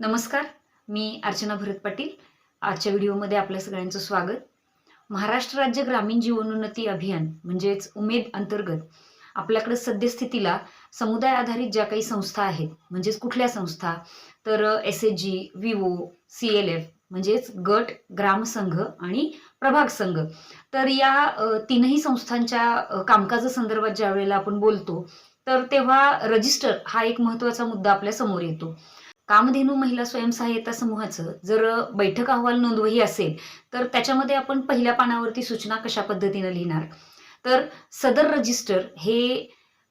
नमस्कार मी अर्चना भरत पाटील. आजच्या व्हिडिओमध्ये आपल्या सगळ्यांचं स्वागत. महाराष्ट्र राज्य ग्रामीण जीवनोन्नती अभियान म्हणजेच उमेद अंतर्गत आपल्याकडे सद्यस्थितीला समुदाय आधारित ज्या काही संस्था आहेत म्हणजेच कुठल्या संस्था? तर S H G Vivo C L F म्हणजेच गट ग्रामसंघ आणि प्रभाग संघ. तर या तीनही संस्थांच्या कामकाजासंदर्भात ज्या वेळेला आपण बोलतो तर तेव्हा रजिस्टर हा एक महत्त्वाचा मुद्दा आपल्यासमोर येतो. कामधेनू महिला स्वयंसहाय्यता समूहाचं जर बैठक अहवाल नोंदवही असेल तर त्याच्यामध्ये आपण पहिल्या पानावरती सूचना कशा पद्धतीनं लिहिणार? तर सदर रजिस्टर हे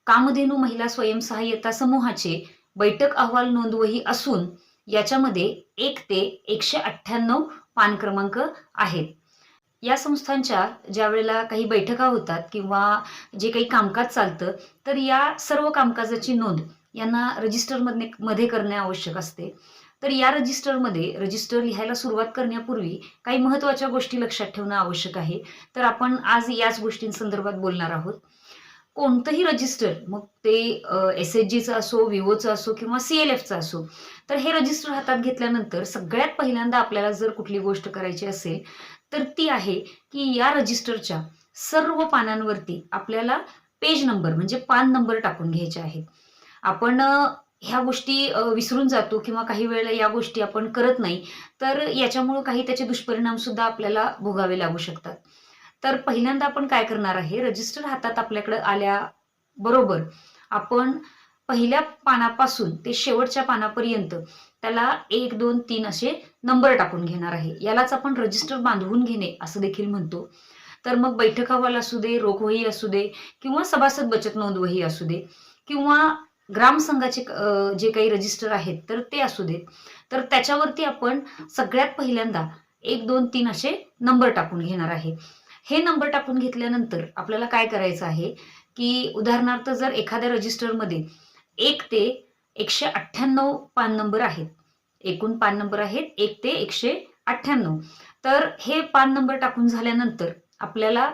कामधेनू महिला स्वयंसहाय्यता समूहाचे बैठक अहवाल नोंदवही असून याच्यामध्ये एक ते एकशे अठ्ठ्याण्णव पान क्रमांक आहेत. या संस्थांच्या ज्या वेळेला काही बैठका होतात किंवा जे काही कामकाज चालतं तर या सर्व कामकाजाची नोंद यांना रजिस्टरमध्ये मध्ये करणे आवश्यक असते. तर या रजिस्टरमध्ये रजिस्टर लिहायला सुरुवात करण्यापूर्वी काही महत्त्वाच्या गोष्टी लक्षात ठेवणं आवश्यक आहे. तर आपण आज याच गोष्टींसंदर्भात बोलणार आहोत. कोणतंही रजिस्टर मग ते एस एच जीचं असो विवोचं असो किंवा सी एल एफचं असो तर हे रजिस्टर हातात घेतल्यानंतर सगळ्यात पहिल्यांदा आपल्याला जर कुठली गोष्ट करायची असेल तर ती आहे की या रजिस्टरच्या सर्व पानांवरती आपल्याला पेज नंबर म्हणजे पान नंबर टाकून घ्यायचे आहेत. आपण ह्या गोष्टी विसरून जातो किंवा काही वेळेला या गोष्टी आपण करत नाही तर याच्यामुळं काही त्याचे दुष्परिणाम सुद्धा आपल्याला भोगावे लागू शकतात. तर पहिल्यांदा आपण काय करणार आहे रजिस्टर हातात आपल्याकडे आल्या बरोबर आपण पहिल्या पानापासून ते शेवटच्या पानापर्यंत त्याला एक दोन तीन असे नंबर टाकून घेणार आहे. यालाच आपण रजिस्टर बांधवून घेणे असं देखील म्हणतो. तर मग बैठक अहवाल असू दे रोखवही असू दे किंवा सभासद बचत नोंदवही असू दे किंवा ग्रामसंघाचे जे काही रजिस्टर आहेत तर ते असू देत. तर त्याच्यावरती आपण सगळ्यात पहिल्यांदा एक दोन तीन असे नंबर टाकून घेणार आहे. हे नंबर टाकून घेतल्यानंतर आपल्याला काय करायचं आहे की उदाहरणार्थ जर एखाद्या रजिस्टरमध्ये एक ते एकशे अठ्ठ्याण्णव पान नंबर आहेत एकूण पान नंबर आहेत एक ते एकशे अठ्ठ्याण्णव. तर हे पान नंबर टाकून झाल्यानंतर आपल्याला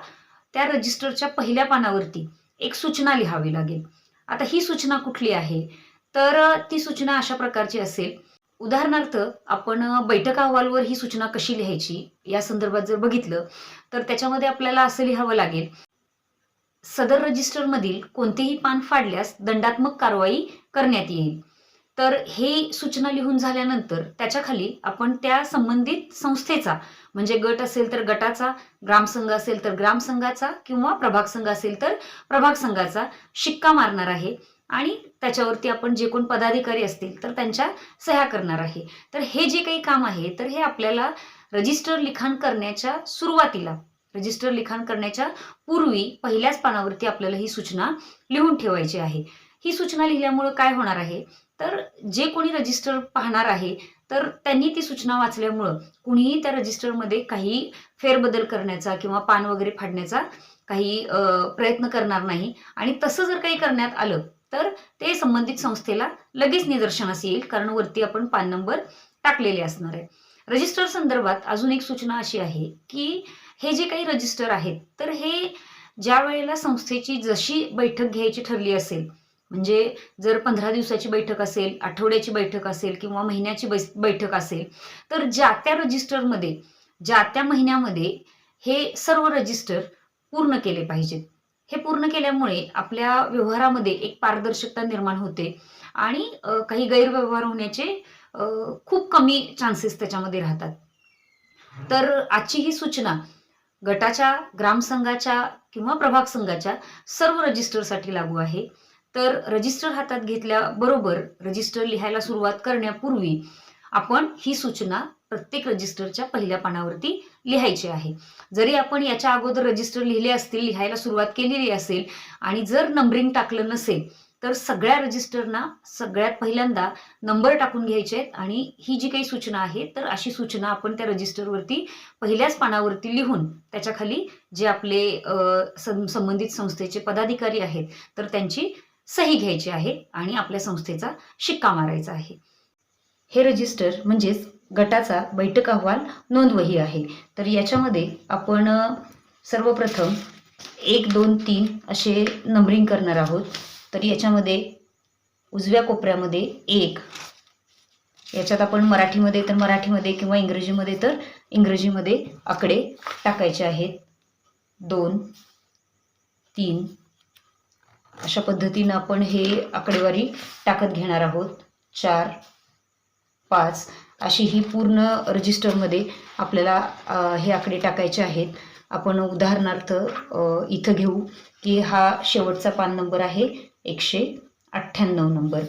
त्या रजिस्टरच्या पहिल्या पानावरती एक सूचना लिहावी लागेल. आता ही सूचना कुठली आहे? तर ती सूचना अशा प्रकारची असेल. उदाहरणार्थ आपण बैठक अहवालवर ही सूचना कशी लिहायची या संदर्भात जर बघितलं तर त्याच्यामध्ये आपल्याला असं लिहावं लागेल. सदर रजिस्टरमधील कोणतेही पान फाडल्यास दंडात्मक कारवाई करण्यात येईल. तर हे सूचना लिहून झाल्यानंतर त्याच्याखाली आपण त्या संबंधित संस्थेचा म्हणजे गट असेल तर गटाचा ग्रामसंघ असेल तर ग्रामसंघाचा किंवा प्रभाग संघ असेल तर प्रभाग संघाचा शिक्का मारणार आहे. आणि त्याच्यावरती आपण जे कोण पदाधिकारी असतील तर त्यांच्या सह्या करणार आहे. तर हे जे काही काम आहे तर हे आपल्याला रजिस्टर लिखाण करण्याच्या सुरुवातीला रजिस्टर लिखाण करण्याच्या पूर्वी पहिल्याच पानावरती आपल्याला ही सूचना लिहून ठेवायची आहे. ही सूचना लिहिल्यामुळे काय होणार आहे? तर जे कोणी रजिस्टर पाहणार आहे तर त्यांनी ती सूचना वाचल्यामुळं कुणीही त्या रजिस्टरमध्ये काही फेरबदल करण्याचा किंवा पान वगैरे फाडण्याचा काही प्रयत्न करणार नाही. आणि तसं जर काही करण्यात आलं तर ते संबंधित संस्थेला लगेच निदर्शनास येईल कारण वरती आपण पान नंबर टाकलेले असणार आहे. रजिस्टर संदर्भात अजून एक सूचना अशी आहे की हे जे काही रजिस्टर आहेत तर हे ज्या वेळेला संस्थेची जशी बैठक घ्यायची ठरली असेल म्हणजे जर पंधरा दिवसाची बैठक असेल आठवड्याची बैठक असेल किंवा महिन्याची बैठक असेल तर ज्या त्या रजिस्टरमध्ये ज्या त्या महिन्यामध्ये हे सर्व रजिस्टर पूर्ण केले पाहिजेत. हे पूर्ण केल्यामुळे आपल्या व्यवहारामध्ये एक पारदर्शकता निर्माण होते आणि काही गैरव्यवहार होण्याचे खूप कमी चान्सेस त्याच्यामध्ये राहतात. तर आजची ही सूचना गटाच्या ग्रामसंघाच्या किंवा प्रभाग संघाच्या सर्व रजिस्टरसाठी लागू आहे. तर रजिस्टर हातात घेतल्याबरोबर रजिस्टर लिहायला सुरुवात करण्यापूर्वी आपण ही सूचना प्रत्येक रजिस्टरच्या पहिल्या पानावरती लिहायची आहे. जरी आपण याच्या अगोदर रजिस्टर लिहिले असतील लिहायला सुरुवात केलेली असेल आणि जर नंबरिंग टाकलं नसेल तर सगळ्या रजिस्टरना सगळ्यात पहिल्यांदा नंबर टाकून घ्यायचे आहेत आणि ही जी काही सूचना आहे तर अशी सूचना आपण त्या रजिस्टरवरती पहिल्याच पानावरती लिहून त्याच्याखाली जे आपले सं- संबंधित संस्थेचे पदाधिकारी आहेत तर त्यांची सही घ्यायची आहे आणि आपल्या संस्थेचा शिक्का मारायचा आहे. हे रजिस्टर म्हणजेच गटाचा बैठक अहवाल नोंदवही आहे. तर याच्यामध्ये आपण सर्वप्रथम एक दोन तीन असे नंबरिंग करणार आहोत. तर याच्यामध्ये उजव्या कोपऱ्यामध्ये एक याच्यात आपण मराठीमध्ये तर मराठीमध्ये किंवा इंग्रजीमध्ये तर इंग्रजीमध्ये आकडे टाकायचे आहेत. दोन तीन अशा पद्धतीनं आपण हे आकडेवारी टाकत घेणार आहोत. चार पाच अशी ही पूर्ण रजिस्टरमध्ये आपल्याला हे आकडे टाकायचे आहेत. आपण उदाहरणार्थ इथं घेऊ की हा शेवटचा पान नंबर आहे एकशे अठ्ठ्याण्णव नंबर.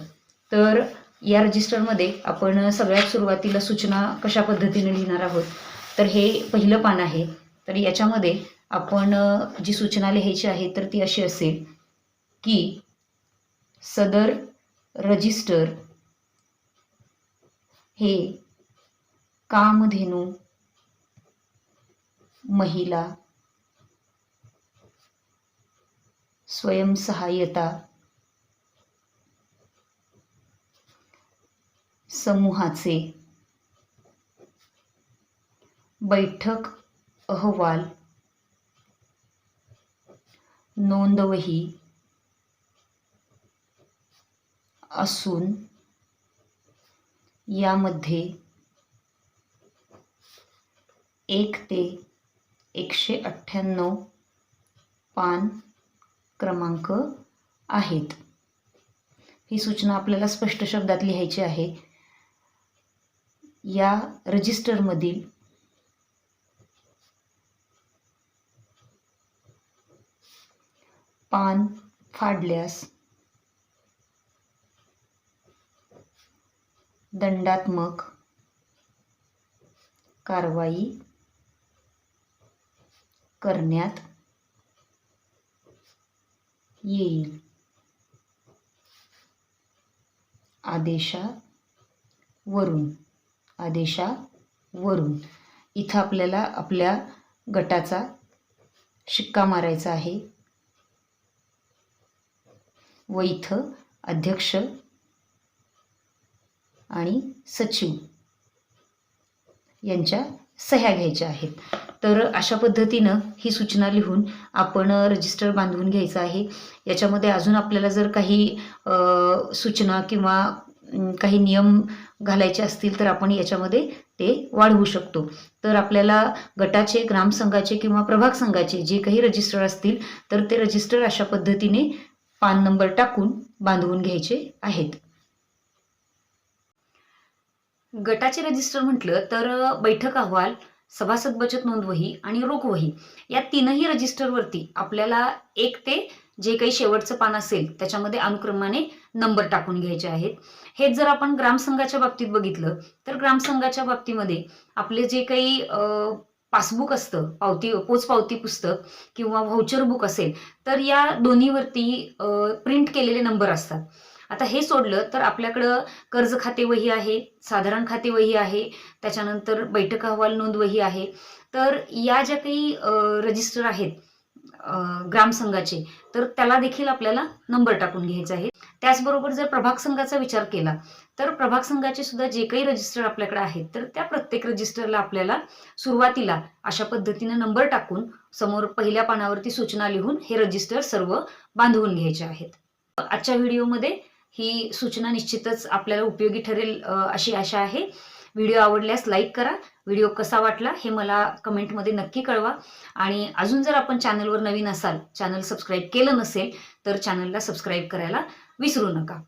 तर या रजिस्टरमध्ये आपण सगळ्यात सुरुवातीला सूचना कशा पद्धतीने लिहिणार आहोत? तर हे पहिलं पान आहे. तर याच्यामध्ये आपण जी सूचना लिहायची आहे तर ती अशी असेल. की सदर रजिस्टर हे कामधेनू महिला स्वयंसहाय्यता समूहाचे बैठक अहवाल नोंदवही असून यामध्ये एक ते एकशे अठ्ठ्याण्णव पान क्रमांक आहेत. ही सूचना आपल्याला स्पष्ट शब्दात लिहायची आहे. या रजिस्टरमधील पान फाडल्यास दंडात्मक कारवाई करण्यात येईल. आदेशावरून आदेशावरून. इथं आपल्याला आपल्या गटाचा शिक्का मारायचा आहे. व इथं अध्यक्ष आणि सचिव यांच्या सह्या घ्यायच्या आहेत. तर अशा पद्धतीनं ही सूचना लिहून आपण रजिस्टर बांधून घ्यायचं आहे. याच्यामध्ये अजून आपल्याला जर काही सूचना किंवा काही नियम घालायचे असतील तर आपण याच्यामध्ये ते वाढवू शकतो. तर आपल्याला गटाचे ग्रामसंघाचे किंवा प्रभाग संघाचे जे काही रजिस्टर असतील तर ते रजिस्टर अशा पद्धतीने पान नंबर टाकून बांधवून घ्यायचे आहेत. गटाचे रजिस्टर म्हटलं तर बैठक अहवाल सभासद बचत नोंदवही आणि रोख वही या तीनही रजिस्टरवरती आपल्याला एक ते जे काही शेवटचं पान असेल त्याच्यामध्ये अनुक्रमाने नंबर टाकून घ्यायचे आहेत. हेच जर आपण ग्रामसंघाच्या बाबतीत बघितलं तर ग्रामसंघाच्या बाबतीमध्ये आपले जे काही पासबुक असतं पावती पोचपावती पुस्तक किंवा व्हाउचर बुक असेल तर या दोन्हीवरती प्रिंट केलेले नंबर असतात. आता हे सोडलं तर आपल्याकडं कर्ज खाते वही आहे साधारण खाते वही आहे त्याच्यानंतर बैठक अहवाल नोंद वही आहे. तर या ज्या काही रजिस्टर आहेत ग्रामसंघाचे तर त्याला देखील आपल्याला नंबर टाकून घ्यायचा आहे. त्याचबरोबर जर प्रभाग संघाचा विचार केला तर प्रभाग संघाचे सुद्धा जे काही रजिस्टर आपल्याकडे आहेत तर त्या प्रत्येक रजिस्टरला आपल्याला सुरुवातीला अशा पद्धतीने नंबर टाकून समोर पहिल्या पानावरती सूचना लिहून हे रजिस्टर सर्व बांधवून घ्यायचे आहेत. आजच्या व्हिडिओमध्ये ही सूचना निश्चितच आपल्याला उपयोगी ठरेल अशी आशा आहे. व्हिडिओ आवडल्यास लाईक करा. व्हिडिओ कसा वाटला हे मला कमेंटमध्ये नक्की कळवा. आणि अजून जर आपण चॅनलवर नवीन असाल चॅनल सबस्क्राईब केलं नसेल तर चॅनलला सबस्क्राईब करायला विसरू नका.